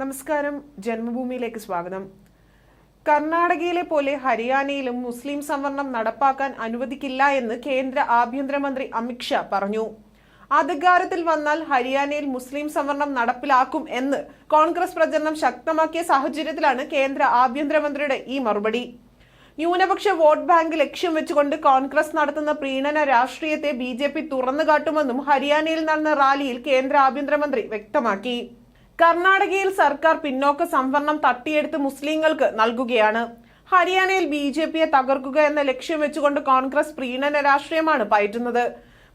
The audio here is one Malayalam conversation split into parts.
നമസ്കാരം. ജന്മഭൂമിയിലേക്ക് സ്വാഗതം. കർണാടകയിലെ പോലെ ഹരിയാനയിലും മുസ്ലിം സംവരണം നടപ്പാക്കാൻ അനുവദിക്കില്ല എന്ന് കേന്ദ്ര ആഭ്യന്തരമന്ത്രി അമിത്ഷാ പറഞ്ഞു. അധികാരത്തിൽ വന്നാൽ ഹരിയാനയിൽ മുസ്ലിം സംവരണം നടപ്പിലാക്കും എന്ന് കോൺഗ്രസ് പ്രചരണം ശക്തമാക്കിയ സാഹചര്യത്തിലാണ് കേന്ദ്ര ആഭ്യന്തരമന്ത്രിയുടെ ഈ മറുപടി. ന്യൂനപക്ഷ വോട്ട് ബാങ്ക് ലക്ഷ്യം വെച്ചുകൊണ്ട് കോൺഗ്രസ് നടത്തുന്ന പ്രീണന രാഷ്ട്രീയത്തെ ബി ജെ പി തുറന്നുകാട്ടുമെന്നും ഹരിയാനയിൽ നടന്ന റാലിയിൽ കേന്ദ്ര ആഭ്യന്തരമന്ത്രി വ്യക്തമാക്കി. കർണാടകയിൽ സർക്കാർ പിന്നോക്ക സംവരണം തട്ടിയെടുത്ത് മുസ്ലിങ്ങൾക്ക് നൽകുകയാണ്. ഹരിയാനയിൽ ബി ജെ പിയെ തകർക്കുക എന്ന ലക്ഷ്യം വെച്ചുകൊണ്ട് കോൺഗ്രസ് പ്രീണന രാഷ്ട്രീയമാണ് പയറ്റുന്നത്.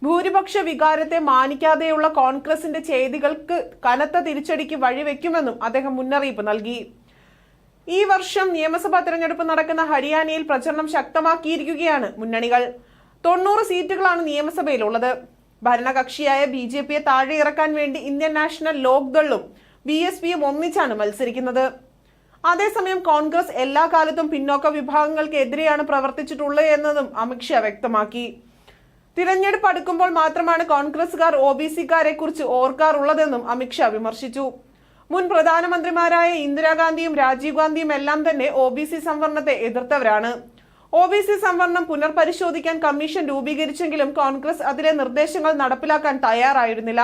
ഭൂരിപക്ഷ വികാരത്തെ മാനിക്കാതെയുള്ള കോൺഗ്രസിന്റെ ചെയ്തികൾക്ക് കനത്ത തിരിച്ചടിക്ക് വഴിവെക്കുമെന്നും അദ്ദേഹം മുന്നറിയിപ്പ് നൽകി. ഈ വർഷം നിയമസഭാ തെരഞ്ഞെടുപ്പ് നടക്കുന്ന ഹരിയാനയിൽ പ്രചരണം ശക്തമാക്കിയിരിക്കുകയാണ് മുന്നണികൾ. തൊണ്ണൂറ് സീറ്റുകളാണ് നിയമസഭയിലുള്ളത്. ഭരണകക്ഷിയായ ബി ജെ പിയെ താഴെ ഇറക്കാൻ വേണ്ടി ഇന്ത്യൻ നാഷണൽ ലോക്ദളും ബി എസ് പിയും ഒന്നിച്ചാണ് മത്സരിക്കുന്നത്. അതേസമയം കോൺഗ്രസ് എല്ലാ കാലത്തും പിന്നോക്ക വിഭാഗങ്ങൾക്കെതിരെയാണ് പ്രവർത്തിച്ചിട്ടുള്ളത് എന്നതും അമിത്ഷാ വ്യക്തമാക്കി. തിരഞ്ഞെടുപ്പ് അടുക്കുമ്പോൾ മാത്രമാണ് കോൺഗ്രസുകാർ ഒ ബി സിക്കാരെ കുറിച്ച് ഓർക്കാറുള്ളതെന്നും അമിത്ഷാ വിമർശിച്ചു. മുൻ പ്രധാനമന്ത്രിമാരായ ഇന്ദിരാഗാന്ധിയും രാജീവ് ഗാന്ധിയും എല്ലാം തന്നെ ഒ ബി സി സംവരണത്തെ എതിർത്തവരാണ്. ഒ ബി സി സംവരണം പുനർപരിശോധിക്കാൻ കമ്മീഷൻ രൂപീകരിച്ചെങ്കിലും കോൺഗ്രസ് അതിലെ നിർദ്ദേശങ്ങൾ നടപ്പിലാക്കാൻ തയ്യാറായിരുന്നില്ല.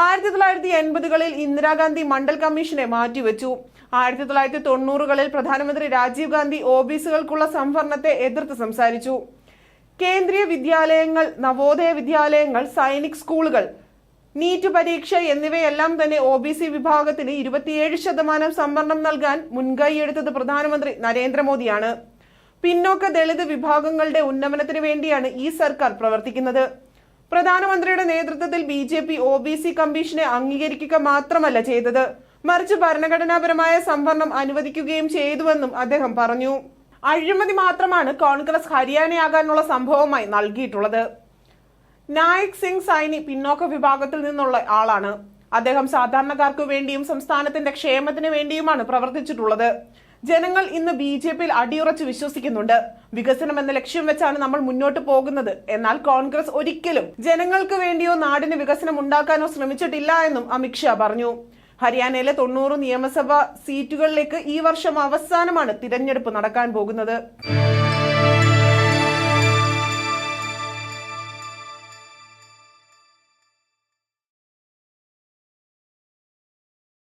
ആയിരത്തി തൊള്ളായിരത്തി എൺപതുകളിൽ ഇന്ദിരാഗാന്ധി മണ്ഡൽ കമ്മീഷനെ മാറ്റിവെച്ചു. ആയിരത്തി തൊള്ളായിരത്തി തൊണ്ണൂറുകളിൽ പ്രധാനമന്ത്രി രാജീവ് ഗാന്ധി ഒ ബി സികൾക്കുള്ള സംവരണത്തെ എതിർത്ത് സംസാരിച്ചു. കേന്ദ്രീയ വിദ്യാലയങ്ങൾ നവോദയ വിദ്യാലയങ്ങൾ സൈനിക് സ്കൂളുകൾ നീറ്റ് പരീക്ഷ എന്നിവയെല്ലാം തന്നെ ഒ ബി സി വിഭാഗത്തിന് ഇരുപത്തിയേഴ് ശതമാനം സംവരണം നൽകാൻ മുൻകൈയെടുത്തത് പ്രധാനമന്ത്രി നരേന്ദ്രമോദിയാണ്. പിന്നോക്ക ദളിത് വിഭാഗങ്ങളുടെ ഉന്നമനത്തിന് വേണ്ടിയാണ് ഈ സർക്കാർ പ്രവർത്തിക്കുന്നത്. പ്രധാനമന്ത്രിയുടെ നേതൃത്വത്തിൽ B J P O B C കമ്മീഷനെ അംഗീകരിക്കുക മാത്രമല്ല ചെയ്തത്. മറിച്ച് ഭരണഘടനാപരമായ സംവരണം അനുവദിക്കുകയും ചെയ്തുവെന്നും അദ്ദേഹം പറഞ്ഞു. അഴിമതി മാത്രമാണ് കോൺഗ്രസ് ഹരിയാനയാകാനുള്ള സംഭവമായി നൽകിയിട്ടുള്ളത്. നായക് സിംഗ് സൈനി പിന്നോക്ക വിഭാഗത്തിൽ നിന്നുള്ള ആളാണ്. അദ്ദേഹം സാധാരണക്കാർക്ക് വേണ്ടിയും സംസ്ഥാനത്തിന്റെ ക്ഷേമത്തിന് വേണ്ടിയുമാണ് പ്രവർത്തിച്ചിട്ടുള്ളത്. ജനങ്ങൾ ഇന്ന് ബി ജെ പിയിൽ അടിയുറച്ച് വിശ്വസിക്കുന്നുണ്ട്. വികസനം എന്ന ലക്ഷ്യം വെച്ചാണ് നമ്മൾ മുന്നോട്ട് പോകുന്നത്. എന്നാൽ കോൺഗ്രസ് ഒരിക്കലും ജനങ്ങൾക്ക് വേണ്ടിയോ നാടിന് വികസനം ഉണ്ടാക്കാനോ ശ്രമിച്ചിട്ടില്ല എന്നും അമിത്ഷാ പറഞ്ഞു. ഹരിയാനയിലെ തൊണ്ണൂറ് നിയമസഭാ സീറ്റുകളിലേക്ക് ഈ വർഷം അവസാനമാണ് തിരഞ്ഞെടുപ്പ് നടക്കാൻ പോകുന്നത്.